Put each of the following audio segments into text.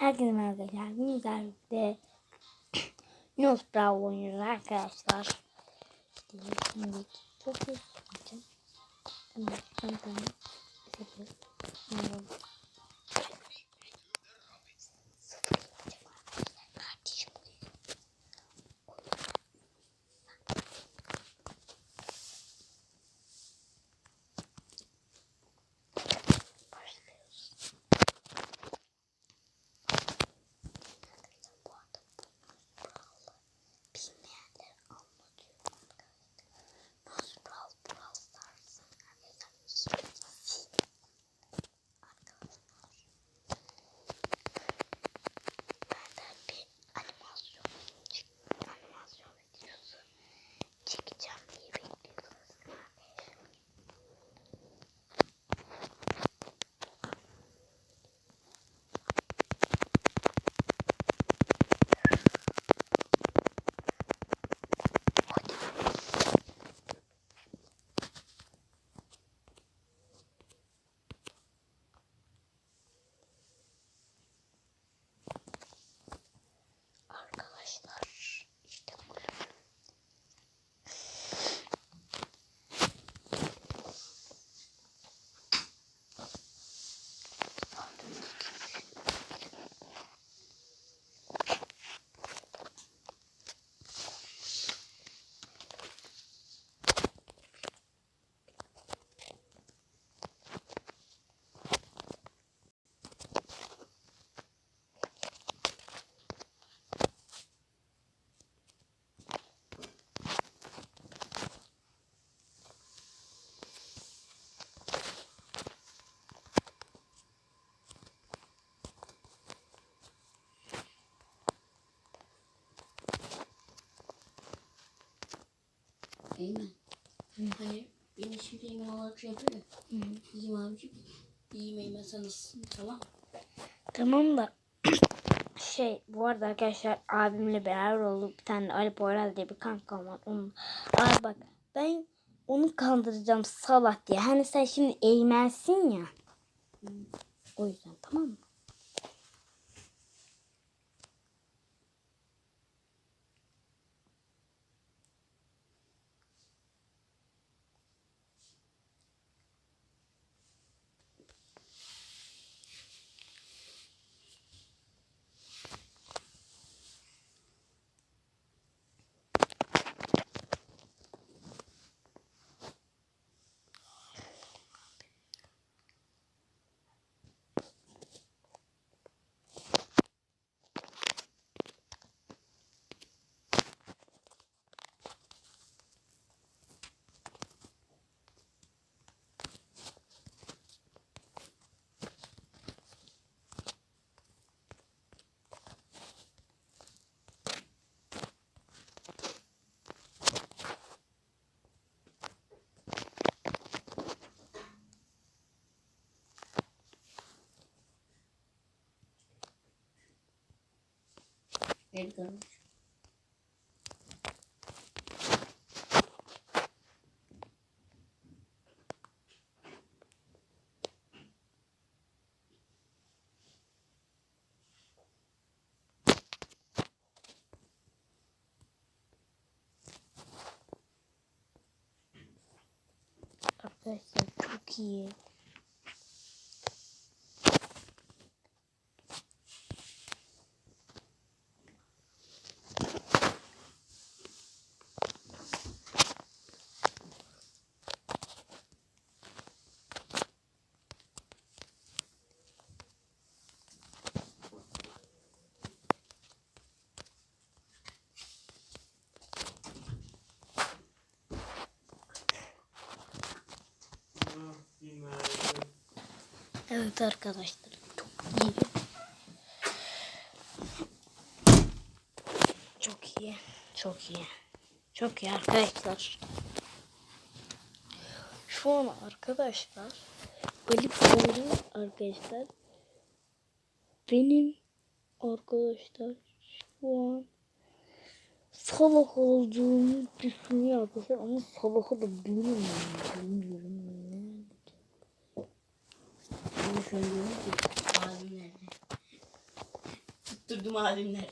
Herkese merhaba arkadaşlar. Bugün sizlerle Yunus Bravo oynuyoruz arkadaşlar. İşte şimdi çok iyi. Tamam, tamam, tamam. Tamam. Eymen. Hani beni şimdi Eymen olarak şey yapıyor ya. Bizim abicim. Sen nasılsın? Tamam. Tamam da şey bu arada arkadaşlar abimle beraber olup bir tane Ali Poyraz diye bir kankam var. Onun, abi bak ben onu kandıracağım salak diye. Hani sen şimdi eğmensin ya. O yüzden tamam mı? El görmüş. Arkadaşlar çok iyi. Evet arkadaşlar çok iyi. Çok iyi. Çok iyi. Çok iyi arkadaşlar. Şu an arkadaşlar Ali Poyraz arkadaşlar benim arkadaşlar şu an salak olduğumu düşünüyor arkadaşlar ama salakı da bilmiyorum. Bilmiyorum ne. Ben şöyle diyorum ki abim nerede?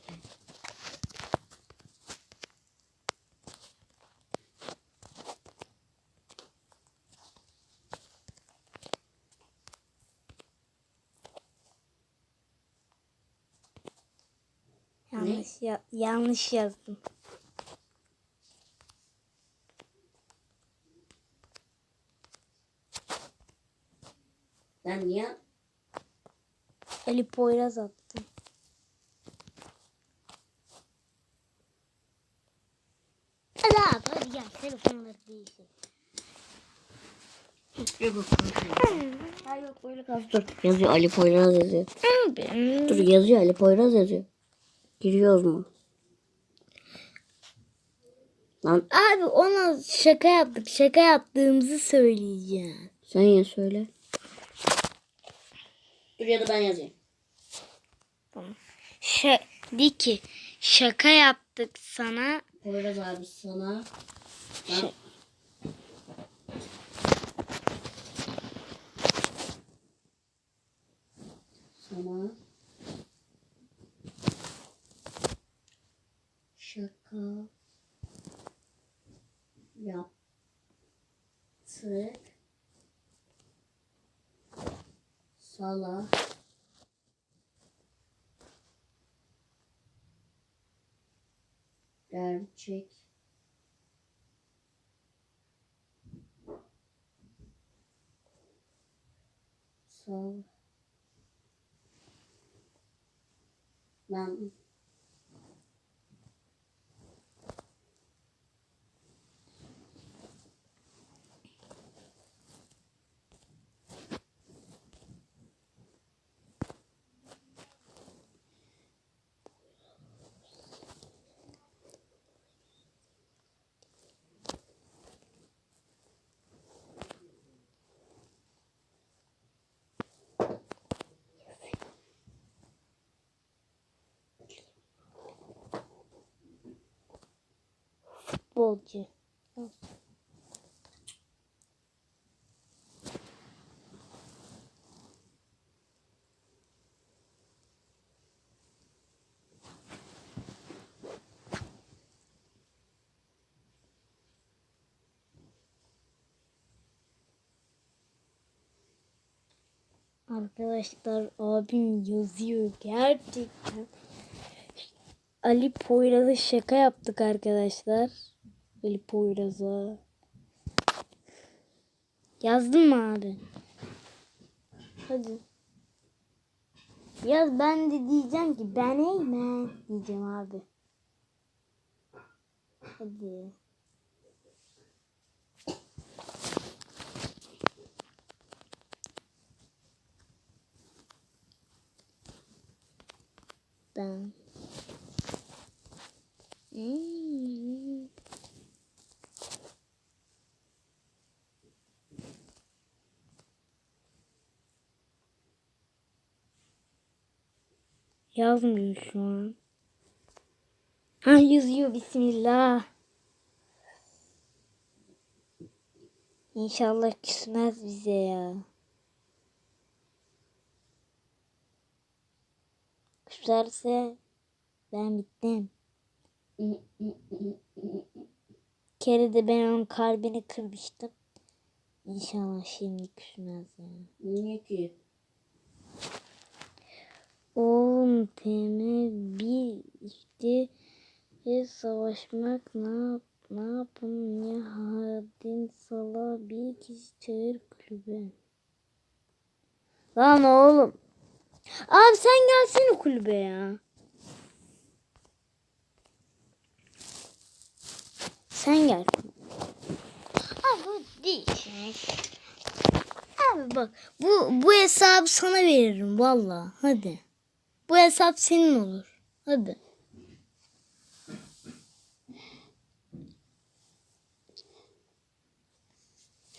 Yanlış, ya- yanlış yazdım. Ben niye? Ali Poyraz attım. Hadi abi hadi gel telefonları değiştir. Yok yok. Böyle kalsın. Dur yazıyor Ali Poyraz yazıyor. Dur yazıyor Ali Poyraz yazıyor. Giriyoruz mu? Lan Abi ona şaka yaptık. Şaka yaptığımızı söyleyeceğim. sen ya söyle. Dur ya da ben yazayım. Şey, de ki şaka yaptık sana. Poyraz abi sana. Ben... Şey- Sana. Şaka. Yaptık. Sala. Gerçek. Sal. Ben Futbolcu. Arkadaşlar abim yazıyor gerçekten. Ali Poyraz'a şaka yaptık arkadaşlar. Ali Poyraz'a. Yazdın mı abi? Hadi. Yaz ben de diyeceğim ki ben eğmen diyeceğim abi. Hadi. Ben. Hmm. Yazmıyor şu an. Ha yazıyor Bismillah. İnşallah küsmez bize ya. Küserse ben bittim. kere de ben onun kalbini kırmıştım. İnşallah şimdi küsmez ya. niye ki? Oğlum teme bir işte e, savaşmak ne yap ne yapın ya hadin sala bir kişi çağır kulübe. Lan oğlum. Abi sen gelsene kulübe ya. Sen gel. Abi bu değil. Abi bak bu bu hesabı sana veririm valla. Hadi. Bu hesap senin olur. Hadi.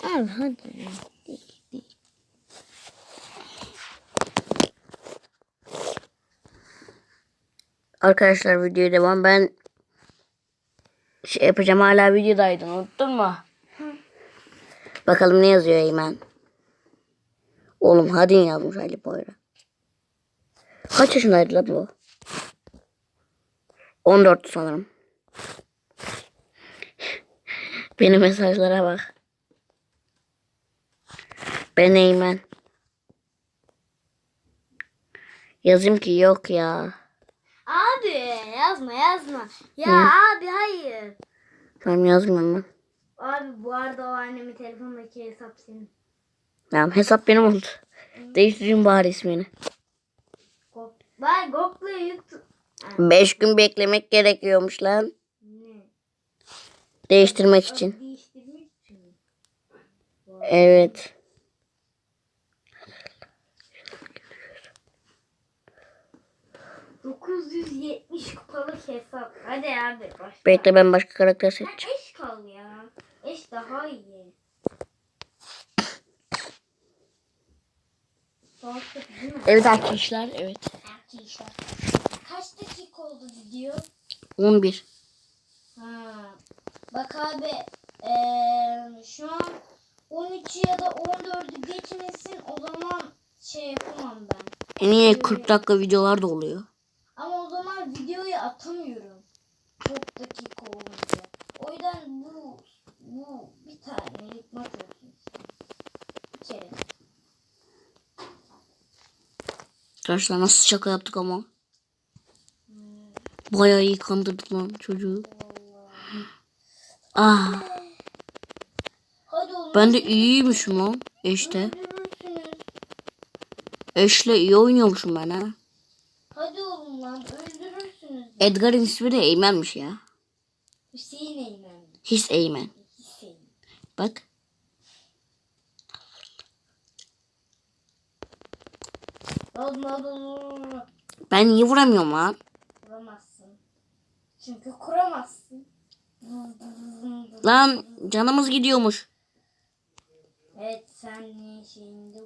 Abi hadi. Değil, değil. Arkadaşlar videoya devam. Ben şey yapacağım hala videodaydın unuttun mu? Bakalım ne yazıyor Eymen. Oğlum hadi yazmış Ali Poyra. Kaç yaşındaydı la bu? 14 sanırım. Benim mesajlara bak. Ben Eymen. Yazayım ki yok ya. Abi yazma yazma. Ya abi hayır. Tamam yazmıyorum ben. Abi bu arada o annemin telefondaki hesap senin. Tamam hesap benim oldu. Değiştireyim bari ismini. Go- Lan Google'ı yük... 5 gün beklemek gerekiyormuş lan. Ne? Değiştirmek için. Değiştirmek için? Evet. ...970 kupalık hesap. Hadi abi başla. Bekle ben başka karakter seçeceğim. eş kal ya. Eş daha iyi. Evet arkadaşlar evet. Arkadaşlar. Kaç dakika oldu video? 11. Ha. Bak abi eee, şu an 13 ya da 14'ü geçmesin o zaman şey yapamam ben. En iyi 40 dakika videolar da oluyor. Ama o zaman videoyu atamıyorum. Çok dakika olunca. O yüzden bu bu bir tanelik maç olsun. Bir kere. Arkadaşlar nasıl şaka yaptık ama. Bayağı iyi kandırdık lan çocuğu. Ah ben de iyiymişim lan eşte. Eşle iyi oynuyormuşum ben ha. Hadi oğlum lan öldürürsünüz. Edgar'ın ismi de Eymen'miş ya. Hüseyin Eymen. His Eymen. Hüseyin. Bak. Oğlum hadi oğlum. Ben niye vuramıyorum lan? Kuramazsın. Çünkü kuramazsın. Lan canımız gidiyormuş. Evet sen şeyinde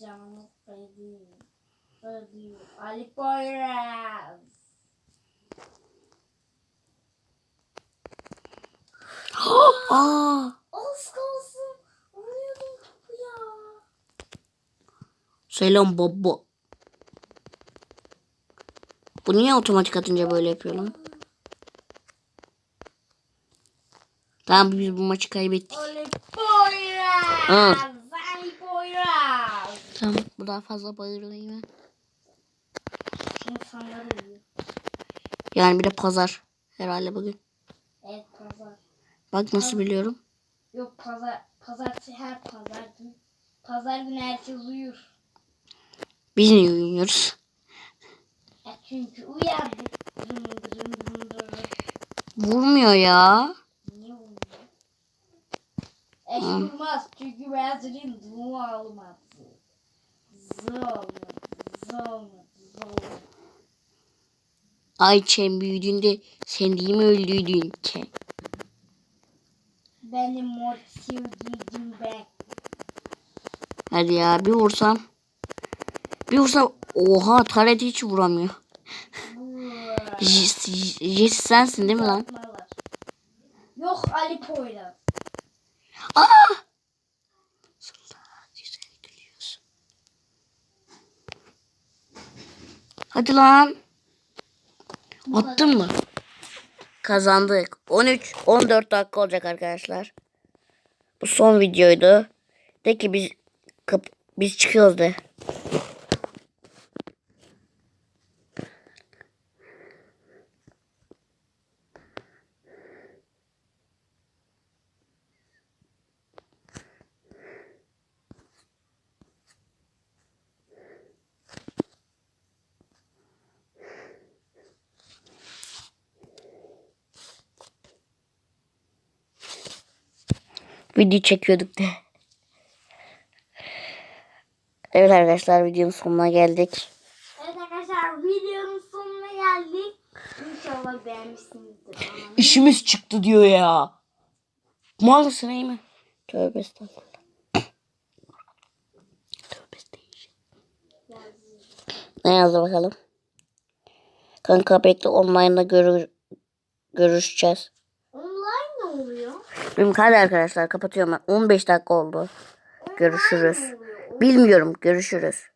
canlı koydun. Hadi Ali Poyraz. Aa, Az kalsın. Vuruyordum kapıya. selam baba. Bu niye otomatik atınca böyle yapıyor lan? Tamam biz bu maçı kaybettik. Ha. Tamam bu daha fazla bayırlayayım ben. Yani bir de pazar herhalde bugün. Evet pazar. Bak nasıl biliyorum. Yok pazar. Pazartesi her pazar günü. Pazar günü herkes uyur. Biz niye uyumuyoruz? E çünkü dırın. Vurmuyor ya. Niye uyuyor? Eş durmaz çünkü ben senin olmadı. Zı olmadı. Zı olmadı. Ayçem büyüdüğünde sen değil mi öldüydün ki? Benim mor sevdiğim ben. Hadi ya bir vursam. Bir vursam. Oha taret hiç vuramıyor. Jess, sensin değil mi lan? Yok Ali Poyraz. Aa! Hadi lan. Attın mı? Kazandık. 13 14 dakika olacak arkadaşlar. Bu son videoydu. De ki biz biz çıkıyoruz de. Video çekiyorduk de. Evet arkadaşlar videonun sonuna geldik. Evet arkadaşlar videonun sonuna geldik. İnşallah beğenmişsinizdir. İşimiz çıktı diyor ya. Mısın iyi mi? Tövbe estağfurullah. Tövbe estağfurullah. Ne yazdı bakalım? Kanka bekle online'da görür görüşeceğiz. Oluyor? Benim hadi arkadaşlar kapatıyorum ben. 15 dakika oldu. Görüşürüz. Bilmiyorum görüşürüz.